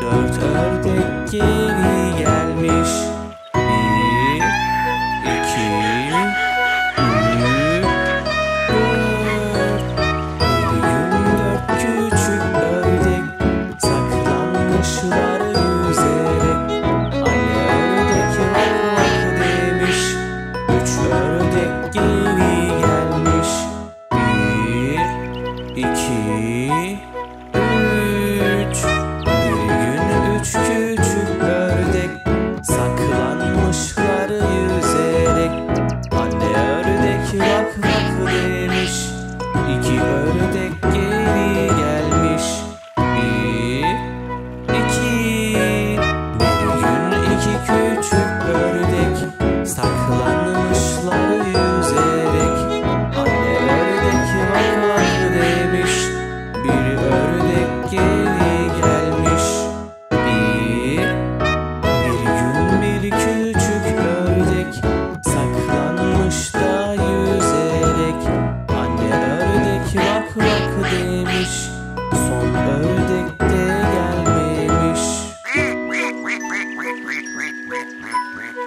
Dört ördek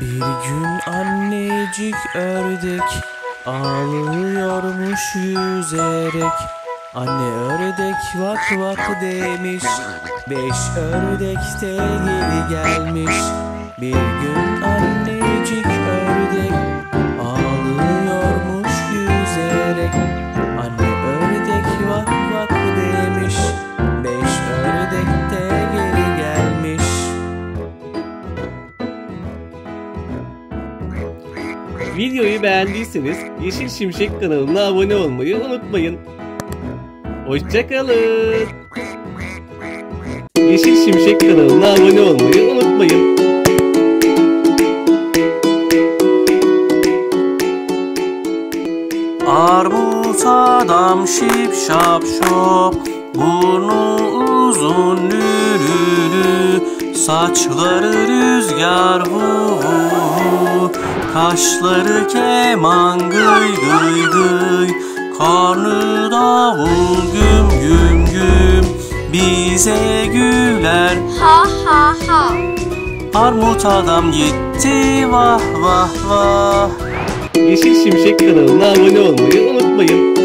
Bir gün annecik ördek ağlıyormuş yüzerek. Anne ördek vak vak demiş Beş ördek de geri gelmiş. Bir gün annecik ördek Beğendiyseniz Yeşil Şimşek kanalına abone olmayı unutmayın. Hoşçakalın. Yeşil Şimşek kanalına abone olmayı unutmayın. Armut adam şip şap şop Burnu uzun lülülü Saçları rüzgar vu vu Kaşları keman gıy gıy gıy Karnı davul güm güm güm Bize güler Ha ha ha. Armut adam gitti vah vah vah Yeşil Şimşek kanalına abone olmayı unutmayın.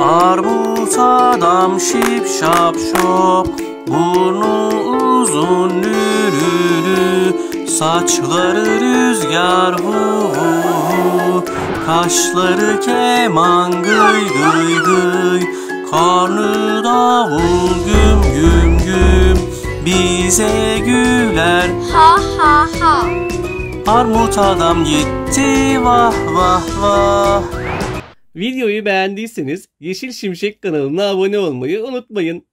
Armut adam şip şap şop Burnu uzun lülülü Saçları rüzgar vu vu Kaşları keman gıy gıy gıy Karnı davul güm güm güm Bize güler Ha ha ha. Armut adam gitti vah vah vah Videoyu beğendiyseniz Yeşil Şimşek kanalına abone olmayı unutmayın.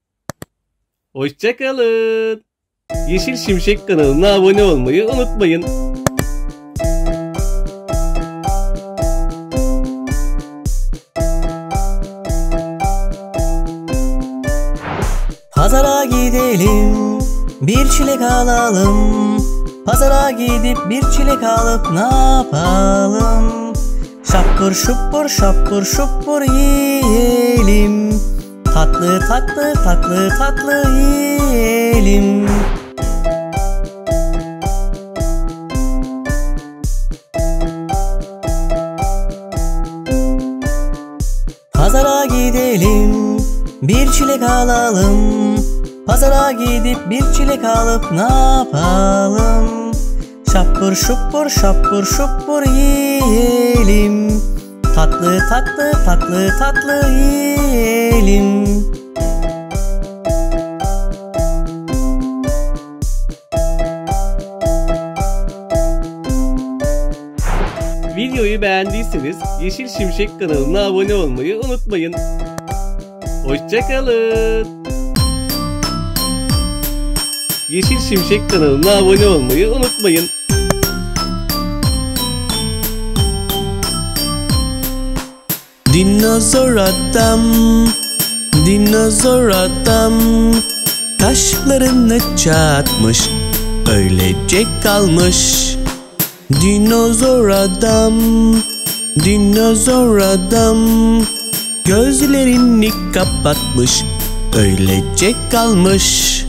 Hoşçakalın. Yeşil Şimşek kanalına abone olmayı unutmayın. Pazara gidelim, bir çilek alalım. Pazara gidip bir çilek alıp ne yapalım? Şapur şupur şapur şupur yiyelim. Tatlı tatlı tatlı tatlı yiyelim. Bir çilek alalım. Pazara gidip bir çilek alıp ne yapalım? Şapur şupur şapur şupur yiyelim. Tatlı tatlı tatlı tatlı yiyelim. Videoyu beğendiyseniz Yeşil Şimşek kanalına abone olmayı unutmayın. Hoşçakalın. Yeşil Şimşek kanalına abone olmayı unutmayın. Dinozor adam Dinozor adam Kaşlarını çatmış Öylece kalmış Dinozor adam Dinozor adam Gözlerini kapatmış Öylece kalmış.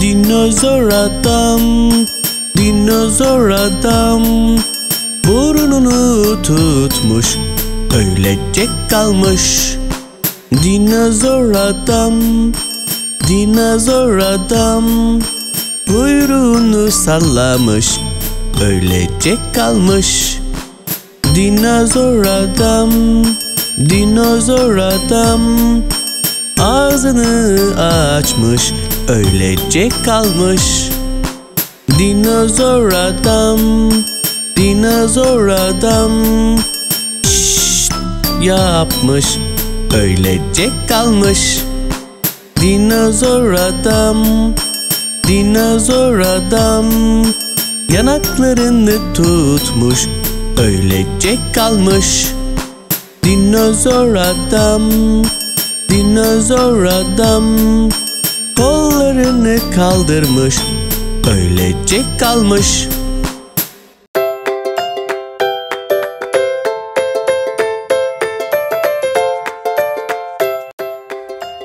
Dinozor adam Dinozor adam. Burnunu tutmuş Öylece kalmış. Dinozor adam Dinozor adam. Kuyruğunu sallamış Öylece kalmış. Dinozor adam Dinozor adam Ağzını açmış Öylece kalmış. Dinozor adam Dinozor adam Şşt yapmış Öylece kalmış. Dinozor adam Dinozor adam Yanaklarını tutmuş Öylece kalmış Dinozor adam Dinozor adam. Kollarını kaldırmış Öylece kalmış.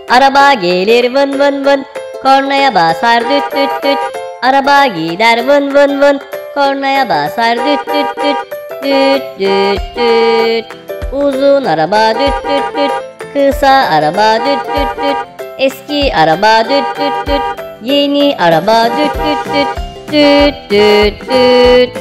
Araba gelir vın vın vın Kornaya basar düt düt düt. Araba gider vın vın vın Kornaya basar düt düt düt Düt düt düt Uzun araba düt düt düt. Kısa araba düt düt düt. Eski araba düt düt düt. Yeni araba düt düt düt. Düt düt düt.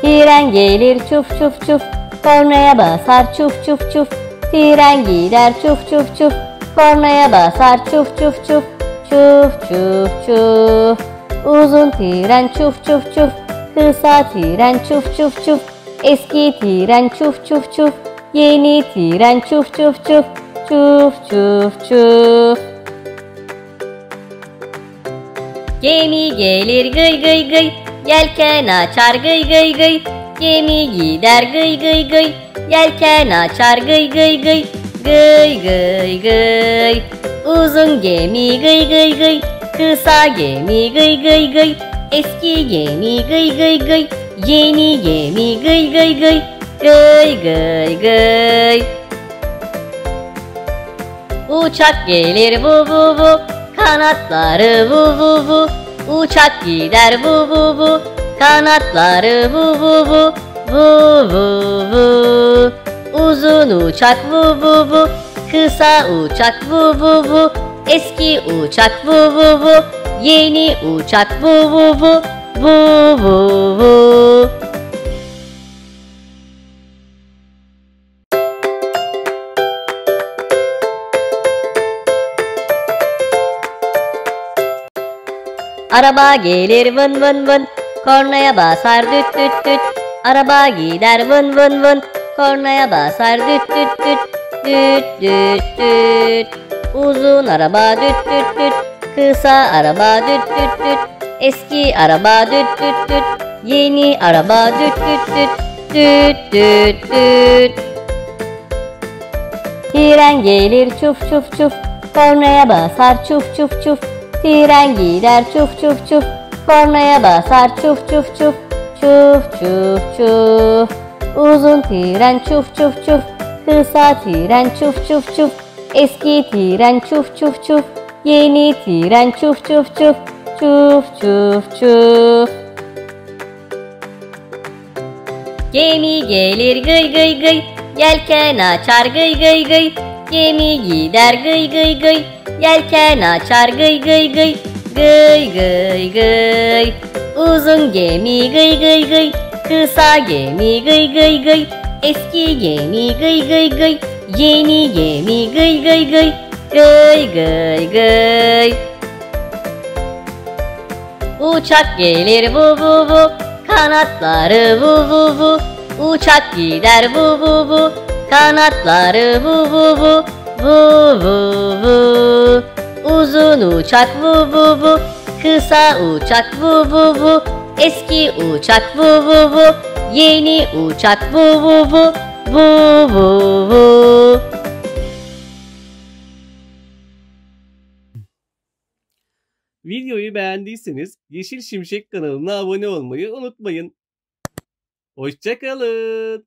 Tren gelir çuf çuf çuf. Kornaya basar çuf çuf çuf. Tren gider çuf çuf çuf. Kornaya basar çuf çuf çuf. Çuf çuf çuf. Uzun tren çuf çuf çuf Kısa tren çuf çuf çuf Eski tren çuf çuf çuf Yeni tren çuf çuf çuf Çuf çuf çuf. Gemi gelir gıy gıy gıy Yelken açar gıy gıy gıy. Gemi gider gıy gıy gıy Yelken açar gıy gıy gıy Gıy gıy gıy. Uzun gemi gıy gıy gıy Kısa gemi gıy gıy gıy Eski gemi gıy gıy gıy Yeni gemi gıy gıy gıy Gıy gıy gıy. Uçak gelir vu vu vu Kanatları vu vu vu. Uçak gider vu vu vu Kanatları vu vu vu Vu vu vu. Uzun uçak vu vu vu Kısa uçak vu vu vu. Eski uçak vu vu vu Yeni uçak vu vu vu Vu vu vu. Araba gelir vın vın vın Kornaya basar düt düt düt. Araba gider vın vın vın Kornaya basar düt düt düt Düt düt düt. Uzun araba düt düt düt Kısa araba düt düt düt. Eski araba düt düt düt. Yeni araba düt düt düt. Düt düt düt. Tren gelir çuf çuf çuf. Kornaya basar çuf çuf çuf. Tren gider çuf çuf çuf. Kornaya basar çuf çuf çuf. Çuf çuf çuf. Uzun tren çuf çuf çuf. Kısa tren çuf çuf çuf. Eski tren çuf çuf çuf Yeni tren çuf çuf çuf Çuf çuf çuf. Gemi gelir gıy gıy gıy Yelken açar gıy gıy gıy. Gemi gider gıy gıy gıy Yelken açar gıy gıy gıy Gıy gıy gıy. Uzun gemi gıy gıy gıy Kısa gemi gıy gıy gıy. Eski gemi gıy gıy gıy Yeni gemi gıy gıy gıy Gıy gıy gıy Uçak gelir vu vu vu Kanatları vu vu vu Uçak gider vu vu vu Kanatları vu vu vu Vu vu vu Uzun uçak vu vu vu Kısa uçak vu vu vu Eski uçak vu vu vu Yeni uçak vu vu vu Vu vu vu. Videoyu beğendiyseniz Yeşil Şimşek kanalına abone olmayı unutmayın. Hoşçakalın.